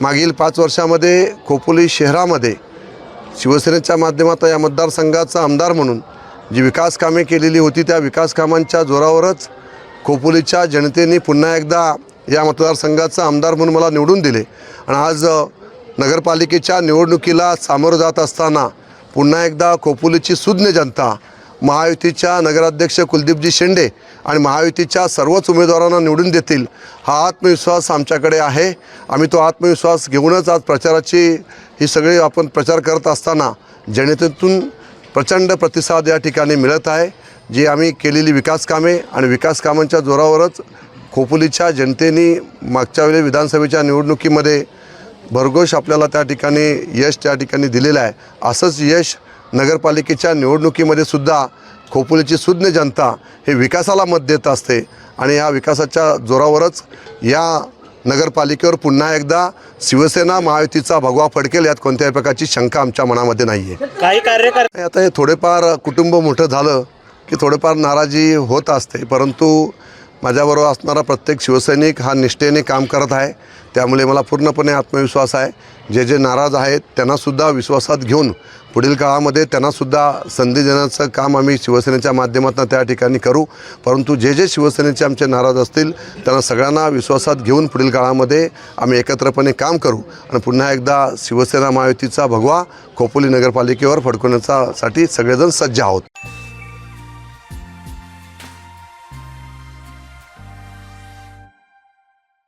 मागील पाच वर्षामध्ये खोपोली शहरामध्ये शिवसेनेच्या माध्यमातून या मतदारसंघाचा आमदार म्हणून जी विकास कामे केलेली होती त्या विकास कामांच्या जोरावरच खोपोलीच्या जनतेने पुन्हा एकदा या मतदारसंघाचा आमदार म्हणून मला निवडून दिले. आणि आज नगरपालिकेच्या निवडणुकीला सामोरं जात असताना पुन्हा एकदा खोपोलीची सुज्ञ जनता महायुतीच्या नगराध्यक्ष कुलदीपजी शेंडे आणि महायुतीच्या सर्वच उमेदवारांना निवडून देतील हा आत्मविश्वास आमच्याकडे आहे. आम्ही तो आत्मविश्वास घेऊनच आज प्रचाराची ही सगळी आपण प्रचार करत असताना जनतेतून प्रचंड प्रतिसाद या ठिकाणी मिळत आहे. जी आम्ही केलेली विकास कामे आणि विकास कामांच्या जोरावरच खोपोलीच्या जनतेने मागच्या वेळी विधानसभेच्या निवडणुकीमध्ये भरघोष आपल्याला त्या ठिकाणी यश त्या ठिकाणी दिलेलं आहे. असंच यश नगरपालिकेच्या निवडणुकीमध्ये सुद्धा खोपोलीची सुज्ञ जनता हे विकासाला मत देत असते. आणि या विकासाच्या जोरावरच या नगरपालिकेवर पुन्हा एकदा शिवसेना महायुतीचा भगवा फडकेल यात कोणत्याही प्रकारची शंका आमच्या मनामध्ये नाही आहे काही कार्यकर्ते आता हे थोडेफार कुटुंब मोठं झालं की थोडेफार नाराजी होत असते परंतु माझ्याबरोबर असणारा प्रत्येक शिवसैनिक हा निष्ठेने काम करत आहे. त्यामुळे मला पूर्णपणे आत्मविश्वास आहे. जे जे नाराज आहेत त्यांनासुद्धा विश्वासात घेऊन पुढील काळामध्ये त्यांनासुद्धा संधी देण्याचं काम आम्ही शिवसेनेच्या माध्यमातून त्या ठिकाणी करू. परंतु जे जे शिवसेनेचे आमचे नाराज असतील त्यांना सगळ्यांना विश्वासात घेऊन पुढील काळामध्ये आम्ही एकत्रपणे काम करू. आणि पुन्हा एकदा शिवसेना महायुतीचा भगवा खोपोली नगरपालिकेवर फडकवण्याचासाठी सगळेजण सज्ज आहोत.